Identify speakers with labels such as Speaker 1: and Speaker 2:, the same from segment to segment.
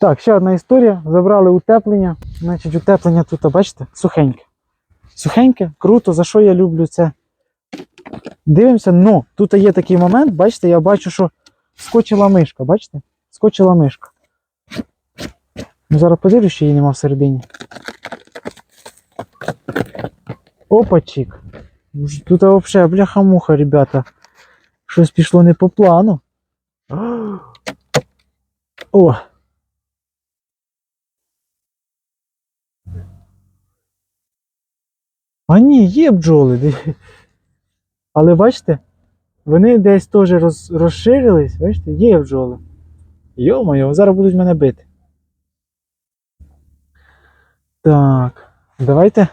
Speaker 1: Так, ще одна історія. Забрали утеплення. Значить, утеплення тут, бачите, сухеньке. Сухеньке, круто, за що я люблю це. Дивимося, ну, тут є такий момент, бачите, я бачу, що скочила мишка, бачите? Скочила мишка. Ну, зараз подивлюсь, що її нема всередині. Опачик. Тут взагалі бляха-муха, ребята. Щось пішло не по плану. О! А ні, є бджоли. Але бачите, вони десь теж роз, розширились, бачите, є бджоли. Йо-моє, зараз будуть мене бити. Так, давайте,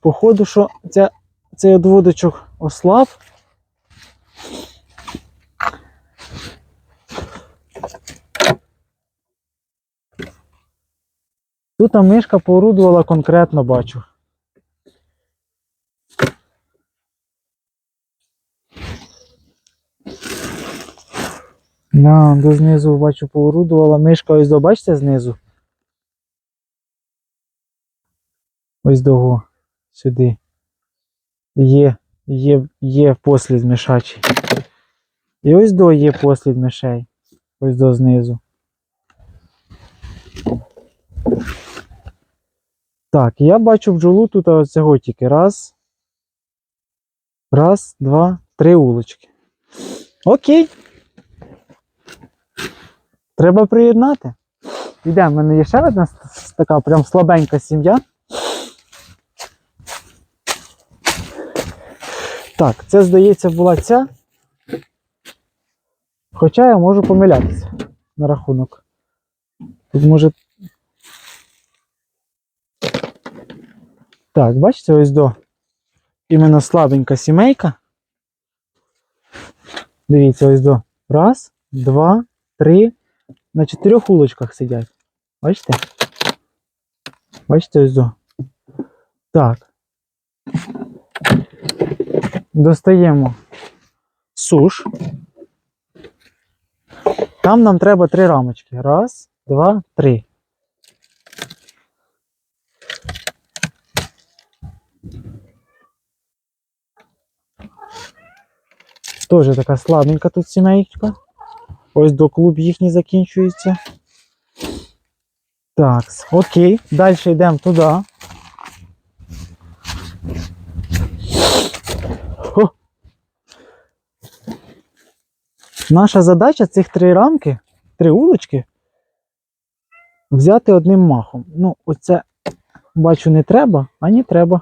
Speaker 1: походу, що ця, цей одводочок ослаб. Тут мишка поорудувала конкретно, бачу. На, до знизу бачу поорудувала. Мишка ось до, бачите, знизу. Ось до сюди. Є, є, є послід мишачий. І ось до є послід мишей. Ось до знизу. Так, я бачу бджолу тут ось цього тільки. Раз. Раз, два, три улочки. Окей. Треба приєднати. Йдемо, в мене є ще одна така прям слабенька сім'я. Так, це, здається, була ця. Хоча я можу помилятися на рахунок. Тут може. Так, бачите, ось до іменно слабенька сімейка. Дивіться, ось до. Раз, два, три. На чотирьох улочках сидять. Бачите? Бачите ось. Так. Достаємо суш. Там нам треба три рамочки. Раз, два, три. Тоже така слабенька тут сімейка. Ось до клуб їхній закінчується. Так, окей. Далі йдемо туди. О! Наша задача цих три рамки, три улочки, взяти одним махом. Ну, оце, бачу, не треба, а не треба.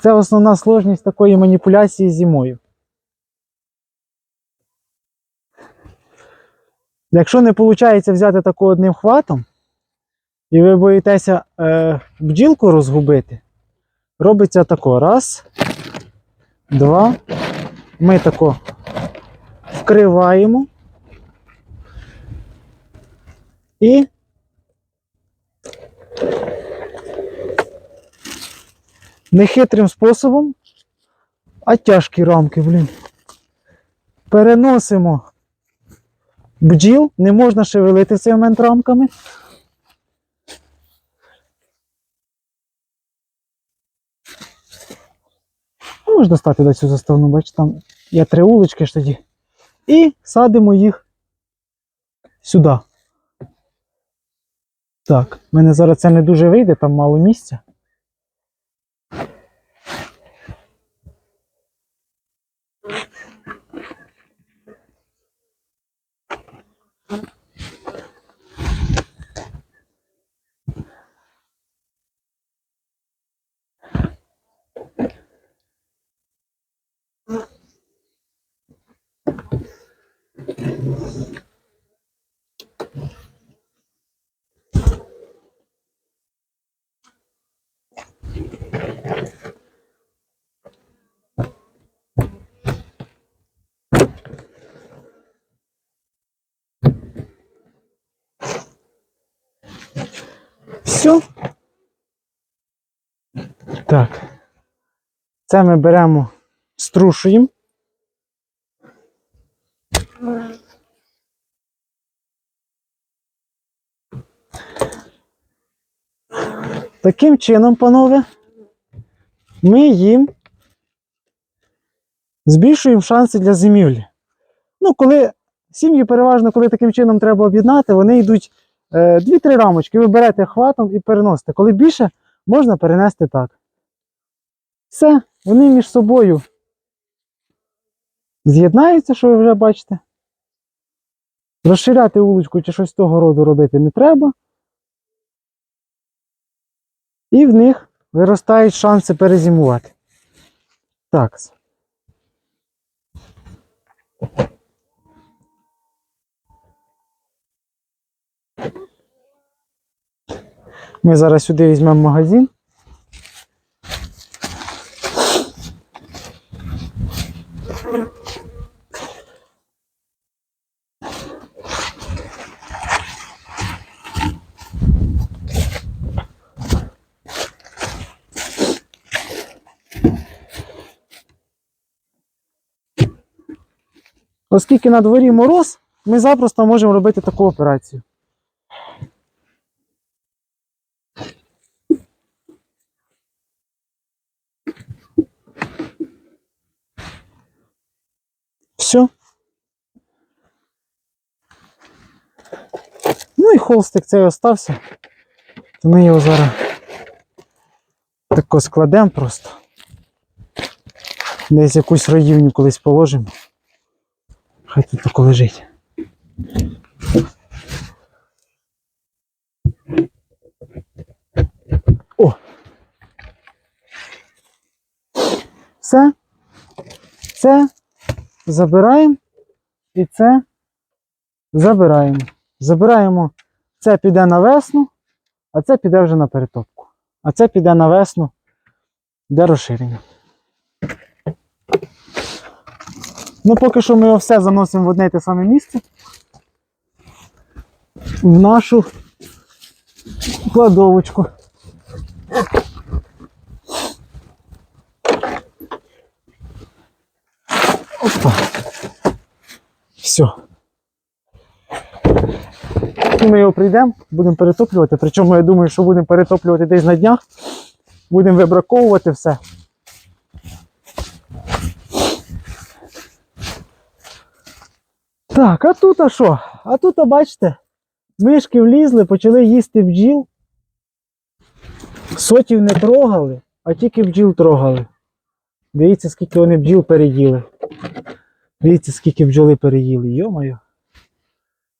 Speaker 1: Це основна сложність такої маніпуляції зимою. Якщо не виходить взяти таку одним хватом, і ви боїтеся е, бджілку розгубити, робиться тако. Раз, два. Ми тако вкриваємо. І не хитрим способом, а тяжкі рамки, блін. Переносимо бджіл, не можна шевелити в цей момент рамками. Ну, Можна стати до цю заставну, бачите, там є три улочки ж тоді. І садимо їх сюди. Так, в мене зараз це не дуже вийде, там мало місця. Все. Так. Це ми беремо, струшуємо. Таким чином, панове, ми їм збільшуємо шанси для зимівлі. Ну, коли сім'ї переважно, коли таким чином треба об'єднати, вони йдуть е, 2-3 рамочки, ви берете хватом і переносите. Коли більше, можна перенести так. Все, вони між собою з'єднаються, що ви вже бачите. Розширяти вуличку чи щось того роду робити не треба. І в них виростають шанси перезимувати. Так. Ми зараз сюди візьмемо магазин. Оскільки на дворі мороз, ми запросто можемо робити таку операцію. Все. Ну і холстик цей остався. То ми його зараз тако складемо просто. Десь якусь роївню колись положимо. Хай тут тако лежить. О! Все. Це забираємо і це забираємо. Забираємо, це піде на весну, а це піде вже на перетопку. А це піде на весну для розширення. Ну, поки що ми його все заносимо в одне і те саме місце. В нашу кладовочку. Опа. Все. І ми його прийдемо, будемо перетоплювати. Причому я думаю, що будемо перетоплювати десь на днях. Будемо вибраковувати все. Так, а тут а що? А тут, а бачите, мишки влізли, почали їсти бджіл. Сотів не трогали, а тільки бджіл трогали. Дивіться, скільки вони бджіл переїли. Дивіться, скільки бджоли переїли, йомаю.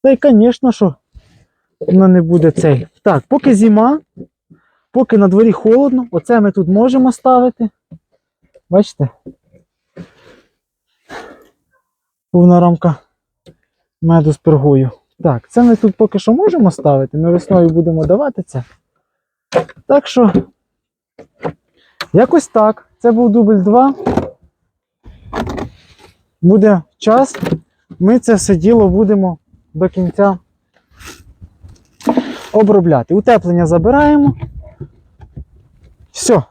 Speaker 1: Та й, звісно, що воно не буде цей. Так, поки зима, поки на дворі холодно, оце ми тут можемо ставити. Бачите? Повна рамка меду з пергою. Так, це ми тут поки що можемо ставити. Ми весною будемо давати це. Так що, якось так. Це був дубль 2. Буде час. Ми це все діло будемо до кінця обробляти. Утеплення забираємо. Все.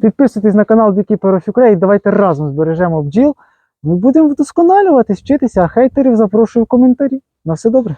Speaker 1: Підписуйтесь на канал Beekeeper of Ukraine. Давайте разом збережемо бджіл. Ми будемо вдосконалюватись, вчитися, а хейтерів запрошую в коментарі. На все добре.